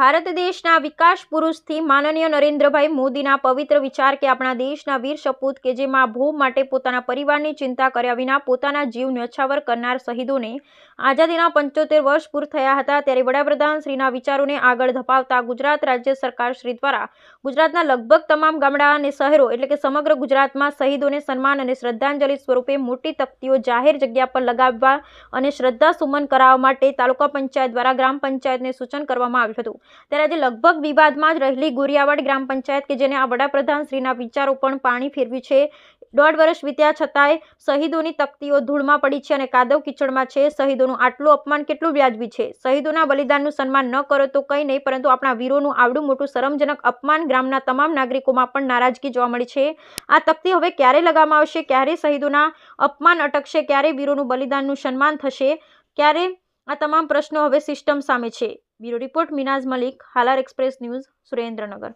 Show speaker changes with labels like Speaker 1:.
Speaker 1: ભારત દેશના વિકાસ પુરુષથી માનનીય નરેન્દ્રભાઈ મોદીના પવિત્ર વિચાર કે આપણા દેશના વીર સપૂત કે જે મા ભૂ માટે પોતાના પરિવારની ચિંતા કર્યા વિના પોતાના જીવ ન્યોછાવર કરનાર શહીદોને આઝાદીના પંચોતેર વર્ષ પૂર થયા હતા ત્યારે વડાપ્રધાન શ્રીના વિચારોને આગળ ધપાવતા ગુજરાત રાજ્ય સરકાર શ્રી દ્વારા ગુજરાતના લગભગ તમામ ગામડા અને શહેરો એટલે કે સમગ્ર ગુજરાતમાં શહીદોને સન્માન અને શ્રદ્ધાંજલિ સ્વરૂપે મોટી તકતીઓ જાહેર જગ્યા પર લગાવવા અને શ્રદ્ધા સુમન કરાવવા માટે તાલુકા પંચાયત દ્વારા ગ્રામ પંચાયતને સૂચન કરવામાં આવ્યું હતું. ત્યારે આજે લગભગ વિવાદમાં જ રહેલી ગોરિયાવાડ ગ્રામ પંચાયત કે જેને આ વડાપ્રધાન શ્રીના વિચારો પણ પાણી ફેરવ્યું છે. દોઢ વર્ષ વીત્યા છતાંય શહીદોની તકતીઓ ધૂળમાં પડી છે અને કાદવ કિચડમાં છે. શહીદોનું આટલું અપમાન કેટલું વ્યાજબી છે? શહીદોના બલિદાનનું સન્માન ન કરો તો કંઈ નહીં, પરંતુ આપણા વીરોનું આવડું મોટું શરમજનક અપમાન ગ્રામના તમામ નાગરિકોમાં પણ નારાજગી જોવા મળી છે. આ તકતી હવે ક્યારે લગાવવામાં આવશે? ક્યારે શહીદોના અપમાન અટકશે? ક્યારે વીરોનું બલિદાનનું સન્માન થશે? ક્યારે આ તમામ પ્રશ્નો હવે સિસ્ટમ સામે છે. Bureau report Minaz Malik, Halar express news Surendranagar.